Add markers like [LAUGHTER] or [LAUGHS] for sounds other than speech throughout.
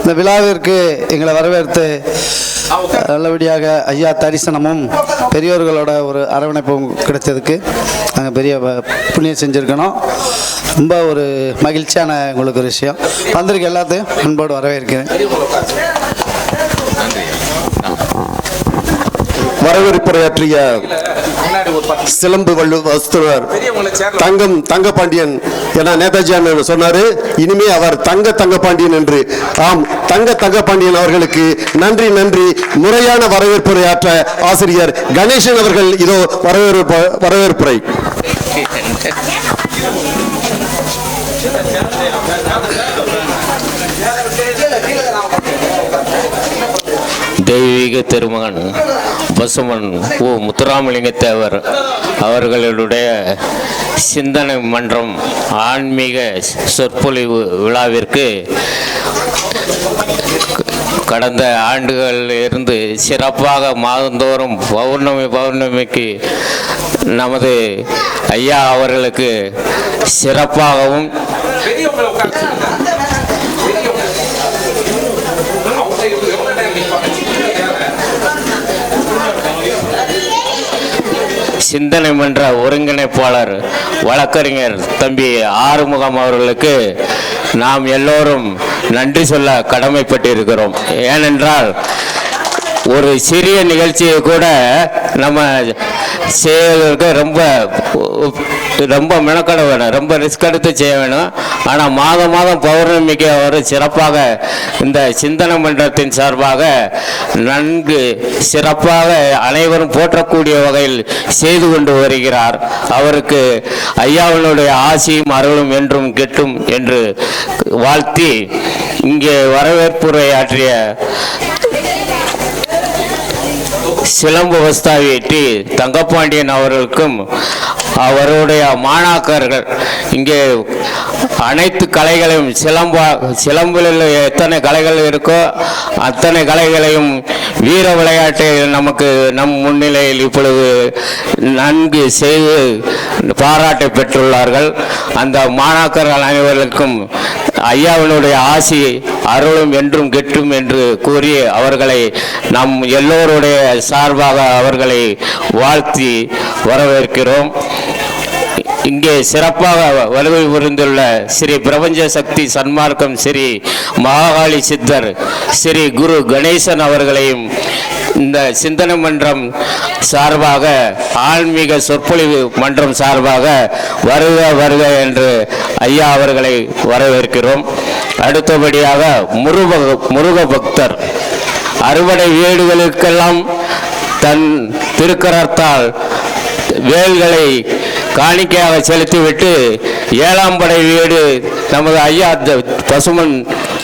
இந்த விழாவிற்கு எங்களை வரவேற்று நல்லபடியாக ஐயா தரிசனமும் பெரியோர்களோட ஒரு அரவணைப்பும் கிடைச்சதுக்கு நாங்கள் பெரிய புண்ணியம் செஞ்சுருக்கணும். ரொம்ப ஒரு மகிழ்ச்சியான உங்களுக்கு ஒரு விஷயம். வந்திருக்க எல்லாத்தையும் அன்போடு வரவேற்கிறேன். வரவேற்புரையாற்றிய சிலம்பு வள்ளு வஸ்துவர் தங்கம் தங்கபாண்டியன் என நேதாஜி அண்ணன் சொன்னாரு. இனிமே அவர் தங்க தங்கபாண்டியன் என்று. ஆம் தங்க தங்கபாண்டியன் அவர்களுக்கு நன்றி நன்றி. முறையான வரவேற்புரையாற்ற ஆசிரியர் கணேசன் அவர்கள் இதோ வரவேற்பு வரவேற்புரை. [LAUGHS] தெய்வீக திருமகன் பசுமன் ஓ முத்துராமலிங்க தேவர் அவர்களுடைய சிந்தனை மன்றம் ஆன்மீக சொற்பொழிவு விழாவிற்கு கடந்த ஆண்டுகளில் இருந்து சிறப்பாக மாதந்தோறும் பௌர்ணமி பௌர்ணமிக்கு நமது ஐயா அவர்களுக்கு சிறப்பாகவும் சிந்தனை மன்ற ஒருங்கிணைப்பாளர் வழக்கறிஞர் தம்பி ஆறுமுகம் அவர்களுக்கு நாம் எல்லோரும் நன்றி சொல்ல கடமைப்பட்டிருக்கிறோம். ஏனென்றால் ஒரு சிறிய நிகழ்ச்சியை கூட நம்ம செய்வதற்கு ரொம்ப ரொம்ப மெனக்கட வேணும். ரொம்ப ரிஸ்க் எடுத்து செய்ய வேணும். ஆனால் மாதம் மாதம் பௌர்ணமிக்கு அவர் சிறப்பாக இந்த சிந்தனை மன்றத்தின் சார்பாக நன்கு சிறப்பாக அனைவரும் போற்றக்கூடிய வகையில் செய்து கொண்டு வருகிறார். அவருக்கு ஐயாவினுடைய ஆசியும் அருளும் என்றும் கெட்டும் என்று வாழ்த்தி இங்கே வரவேற்புரை ஆற்றிய சிலம்பு வஸ்தாவேட்டி தங்கப்பாண்டியன் அவர்களுக்கும் அவருடைய மாணாக்கர்கள் இங்கே அனைத்து கலைகளையும் சிலம்பா சிலம்பில் எத்தனை கலைகள் இருக்கோ அத்தனை கலைகளையும் வீர விளையாட்டை நமக்கு நம் முன்னிலையில் இப்பொழுது நன்கு செய்து பாராட்டை பெற்றுள்ளார்கள். அந்த மாணாக்கர்கள் அனைவருக்கும் ஐயாவினுடைய ஆசி அருளும் என்றும் கெட்டும் என்று கூறி அவர்களை நம் எல்லோருடைய சார்பாக அவர்களை வாழ்த்தி வரவேற்கிறோம். இங்கே சிறப்பாக வலுவை புரிந்துள்ள ஸ்ரீ பிரபஞ்ச சக்தி சன்மார்க்கம் ஸ்ரீ மகாகாளி சித்தர் ஸ்ரீ குரு கணேசன் அவர்களையும் இந்த சிந்தனை மன்றம் சார்பாக ஆன்மீக சொற்பொழிவு மன்றம் சார்பாக வருக வருக என்று ஐயா அவர்களை வரவேற்கிறோம். அடுத்தபடியாக முருக முருக பக்தர். அறுவடை வீடுகளுக்கெல்லாம் தன் திருக்கரத்தால் வேல்களை காணிக்கையாக செலுத்திவிட்டு ஏழாம் படை வீடு நமது ஐயா த- பசுமன்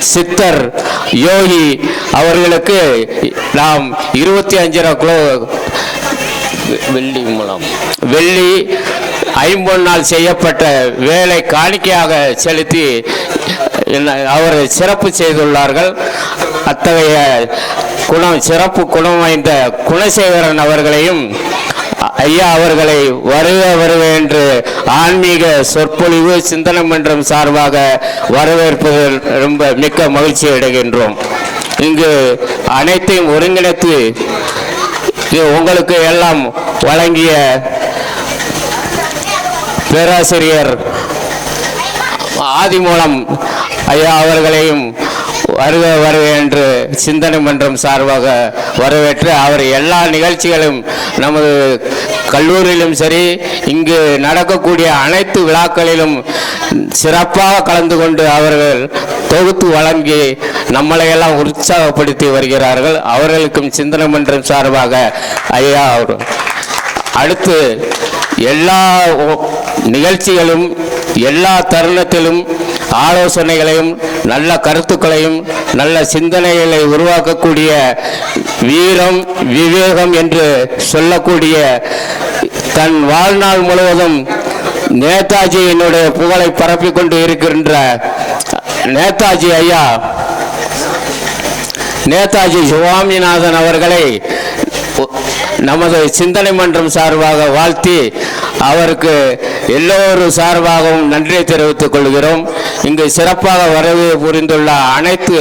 சித்தர் யோகி அவர்களுக்கு நாம் இருபத்தி அஞ்சரை கிலோ வெள்ளி மூலம் வெள்ளி ஐம்பொன்னால் செய்யப்பட்ட வேலை காணிக்கையாக செலுத்தி என்ன- அவர் சிறப்பு செய்துள்ளார்கள். அத்தகைய குணம் சிறப்பு குணம் வாய்ந்த குணசேகரன் அவர்களையும் ஐயா அவர்களை வருக வருக என்று ஆன்மீக சொற்பொழிவு சிந்தனை மன்றம் சார்பாக வரவேற்பதில் ரொம்ப மிக்க மகிழ்ச்சி அடைகின்றோம். இங்கு அனைத்தையும் ஒருங்கிணைத்து உங்களுக்கு எல்லாம் வழங்கிய பேராசிரியர் ஆதிமூலம் ஐயா அவர்களையும் வருக வருக என்று சிந்தனை மன்றம் சார்பாக வரவேற்று அவர் எல்லா நிகழ்ச்சிகளும் நமது கல்லூரியிலும் சரி இங்கு நடக்கக்கூடிய அனைத்து விழாக்களிலும் சிறப்பாக கலந்து கொண்டு அவர்கள் தொகுத்து வழங்கி நம்மளை எல்லாம் உற்சாகப்படுத்தி வருகிறார்கள். அவர்களுக்கும் சிந்தனை மன்றம் சார்பாக ஐயா அவர். அடுத்து எல்லா நிகழ்ச்சிகளும் எல்லா தருணத்திலும் ஆலோசனைகளையும் நல்ல கருத்துக்களையும் நல்ல சிந்தனைகளை உருவாக்கக்கூடிய வீரம் விவேகம் என்று சொல்லக்கூடிய தன் வாழ்நாள் முழுவதும் நேதாஜியினுடைய புகழை பரப்பிக் கொண்டு இருக்கின்ற நேதாஜி ஐயா நேதாஜி சுவாமிநாதன் அவர்களை நமது சிந்தனை மன்றம் சார்பாக வாழ்த்தி அவருக்கு எல்லோரும் சார்பாகவும் நன்றியை தெரிவித்துக் கொள்கிறோம். இங்கு சிறப்பாக வரவு புரிந்துள்ள அனைத்து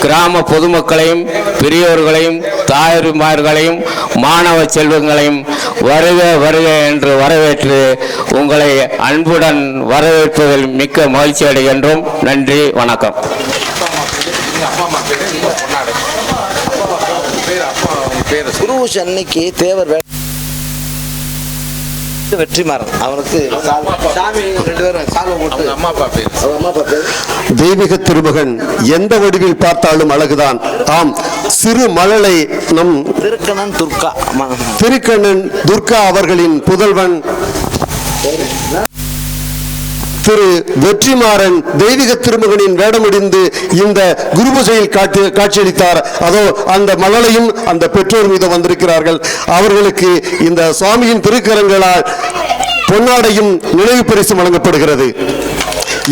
கிராம பொதுமக்களையும் பெரியோர்களையும் தாய்மார்களையும் மாணவ செல்வங்களையும் வருக வருக என்று வரவேற்று உங்களை அன்புடன் வரவேற்பதில் மிக்க மகிழ்ச்சி அடைகின்றோம். நன்றி வணக்கம். குரு அன்னைக்கு தேவர் அப்பா பேர். தெய்வீக திருமகன் எந்த வடிவில் பார்த்தாலும் அழகுதான். ஆம் சிறு மழலை நம் திருக்கணன் துர்கா. திருக்கண்ணன் துர்கா அவர்களின் புதல்வன். திரு வெற்றிமாறன் தெய்வீக திருமகனின் வேடமடிந்து இந்த குருபூசையில் காட்டி காட்சியளித்தார். அதோ அந்த மலலையும் அந்த பெற்றோர் மீது வந்திருக்கிறார்கள். அவர்களுக்கு இந்த சுவாமியின் திருக்கரங்களால் பொன்னாடையும் நினைவு பரிசு வழங்கப்படுகிறது.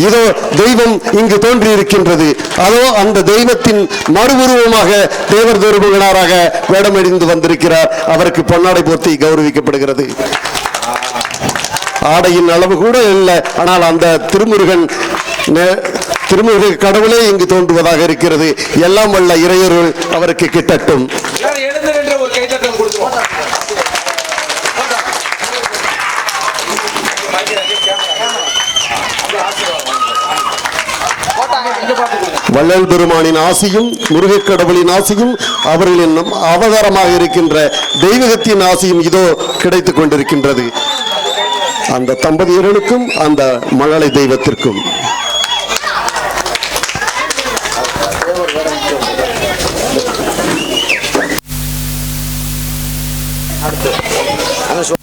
இதோ தெய்வம் இங்கு தோன்றி இருக்கின்றது அதோ அந்த தெய்வத்தின் மறுபுருவமாக தேவர் திருமகனாராக வேடமடிந்து வந்திருக்கிறார். அவருக்கு பொன்னாடை போர்த்தி கௌரவிக்கப்படுகிறது. ஆடையின் அளவு கூட இல்லை. ஆனால் அந்த திருமுருகன் திருமுருக கடவுளே இங்கு தோன்றுவதாக இருக்கிறது. எல்லாம் வல்ல இறையருள் அவருக்கு கிட்டட்டும். வள்ளல் பெருமானின் ஆசியும் முருகக் கடவுளின் ஆசியும் அவர்களின் அவதாரமாக இருக்கின்ற தெய்வகத்தின் ஆசியும் இதோ கிடைத்துக் கொண்டிருக்கின்றது. அந்த தம்பதியர்களுக்கும் அந்த மழலை தெய்வத்திற்கும். அடுத்து.